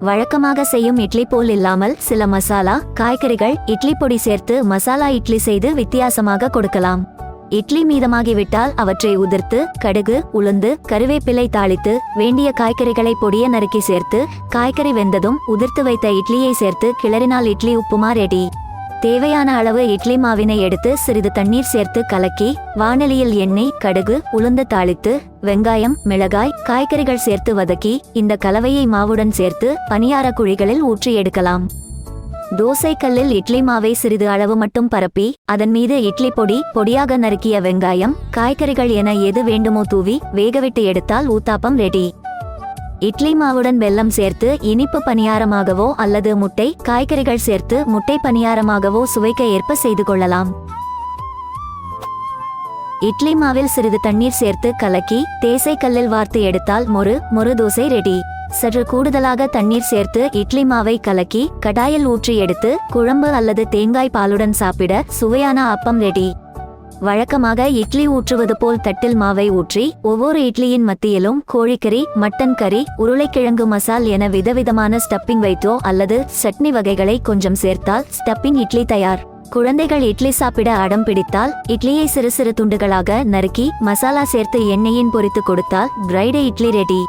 வழக்கமாக செய்யும் இட்லி போல் இல்லாமல் சில மசாலா காய்கறிகள் இட்லி பொடி சேர்த்து மசாலா இட்லி செய்து வித்தியாசமாக கொடுக்கலாம். இட்லி மீதமாகிவிட்டால் அவற்றை உதிர்த்து கடுகு உளுந்து கருவேப்பிலை தாளித்து வேண்டிய காய்கறிகளை பொடிய நறுக்கி சேர்த்து காய்கறி வெந்ததும் உதிர்த்து வைத்த இட்லியை சேர்த்து கிளறினால் இட்லி உப்புமா ரெடி தேவையான அளவு இட்லி மாவினை எடுத்து சிறிது தண்ணீர் சேர்த்து கலக்கி வானலியில் எண்ணெய் கடுகு உளுந்து தாளித்து வெங்காயம் மிளகாய் காய்கறிகள் சேர்த்து வதக்கி இந்த கலவையை மாவுடன் சேர்த்து பனியார குழிகளில் ஊற்றி எடுக்கலாம். தோசை கல்லில் இட்லி மாவை சிறிது அளவு மட்டும் பரப்பி அதன் மீது இட்லி பொடி பொடியாக நறுக்கிய வெங்காயம் காய்கறிகள் என எது வேண்டுமோ தூவி வேகவிட்டு எடுத்தால் ஊத்தாப்பம் ரெடி இட்லி மாவுடன் வெல்லம் சேர்த்து இனிப்பு பணியாரமாகவோ அல்லது முட்டை காய்கறிகள் சேர்த்து முட்டை பணியாரமாகவோ சுவைக்க ஏற்ப செய்து கொள்ளலாம். இட்லி மாவில் சிறிது தண்ணீர் சேர்த்து கலக்கி தேசை கல்லில் வார்த்து எடுத்தால் மொறு மொறு தோசை ரெடி. சற்று கூடுதலாக தண்ணீர் சேர்த்து இட்லி மாவை கலக்கி கடாயில் ஊற்றி எடுத்து குழம்பு அல்லது தேங்காய் பாலுடன் சாப்பிட சுவையான அப்பம் ரெடி. வழக்கமாக இட்லி ஊற்றுவது போல் தட்டில் மாவை ஊற்றி ஒவ்வொரு இட்லியின் மத்தியிலும் கோழிக்கறி மட்டன் கறி உருளைக்கிழங்கு மசால் என விதவிதமான ஸ்டப்பிங் வைத்தோ அல்லது சட்னி வகைகளை கொஞ்சம் சேர்த்தால் ஸ்டப்பிங் இட்லி தயார். குழந்தைகள் இட்லி சாப்பிட அடம் பிடித்தால் இட்லியை சிறு சிறு துண்டுகளாக நறுக்கி மசாலா சேர்த்து எண்ணெயின் பொரித்து கொடுத்தால் பிரைடே இட்லி ரெடி